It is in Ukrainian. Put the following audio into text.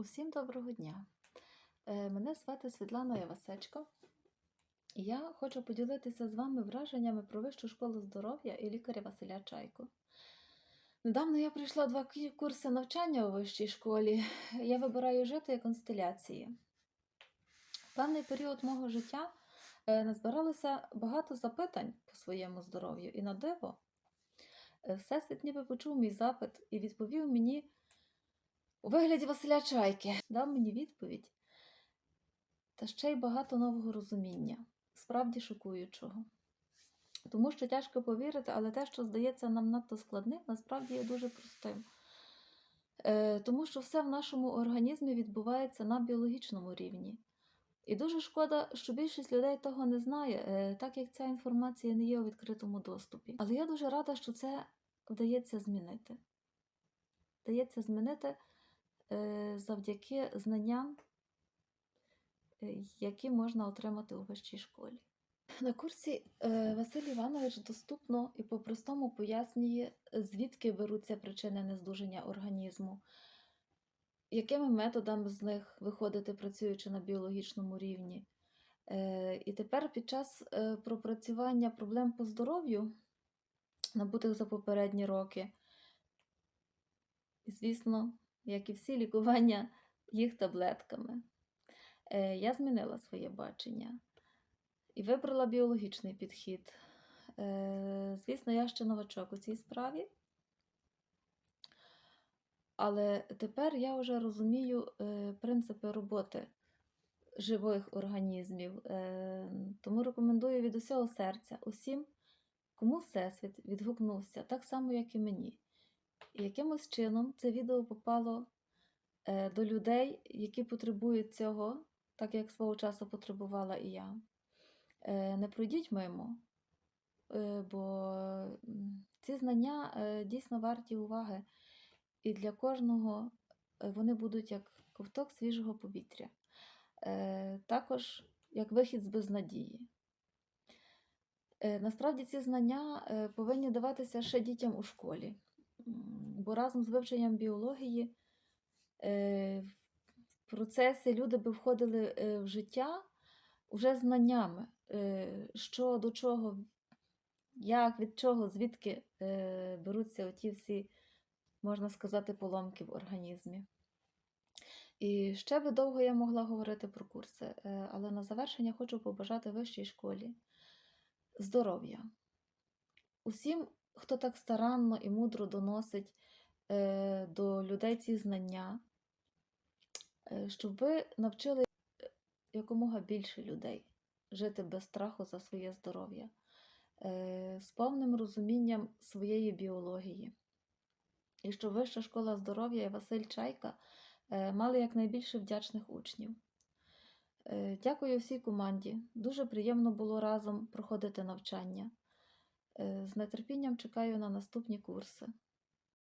Усім доброго дня! Е, Мене звати Світлана Євасечко. і Я хочу поділитися з вами враженнями про Вищу школу здоров'я і лікаря Василя Чайко. Недавно я пройшла два курси навчання у вищій школі. Я вибираю жити констеляції. В певний період мого життя е, назбиралося багато запитань по своєму здоров'ю, і на диво, е, Всесвіт ніби почув мій запит і відповів мені у вигляді Василя Чайки дав мені відповідь та ще й багато нового розуміння, справді шокуючого. Тому що тяжко повірити, але те, що здається нам надто складним, насправді є дуже простим. Е, тому що все в нашому організмі відбувається на біологічному рівні. І дуже шкода, що більшість людей того не знає, е, так як ця інформація не є у відкритому доступі. Але я дуже рада, що це вдається змінити. Вдається змінити завдяки знанням, е, які можна отримати у вищій школі. На курсі е, Василь Іванович доступно і по-простому пояснює, звідки беруться причини нездужання організму, якими методами з них виходити, працюючи на біологічному рівні. Е, І тепер під час е, пропрацювання проблем по здоров'ю, набутих за попередні роки, звісно, як і всі лікування їх таблетками. Е, Я змінила своє бачення і вибрала біологічний підхід. Е, Звісно, я ще новачок у цій справі. Але тепер я вже розумію е, принципи роботи живих організмів. Тому рекомендую від усього серця усім, кому Всесвіт відгукнувся, так само, як і мені. Якимось чином це відео попало е, до людей, які потребують цього, так як свого часу потребувала і я. Е, Не пройдіть мимо, е, бо ці знання дійсно варті уваги, і для кожного вони будуть як ковток свіжого повітря, також як вихід з безнадії. Насправді ці знання повинні даватися ще дітям у школі, бо разом з вивченням біології е, в процесі люди би входили е, в життя вже знаннями, е, що до чого, як, від чого, звідки е, беруться оті всі, можна сказати, поломки в організмі. І ще би довго я могла говорити про курси, е, але на завершення хочу побажати вищій школі здоров'я. Усім, хто так старанно і мудро доносить е, до людей ці знання, е, щоб ви навчили е, якомога більше людей жити без страху за своє здоров'я, е, з повним розумінням своєї біології. І щоб Вища школа здоров'я і Василь Чайка е, мали якнайбільше вдячних учнів. Е, Дякую всій команді. Дуже приємно було разом проходити навчання. Е, З нетерпінням чекаю на наступні курси.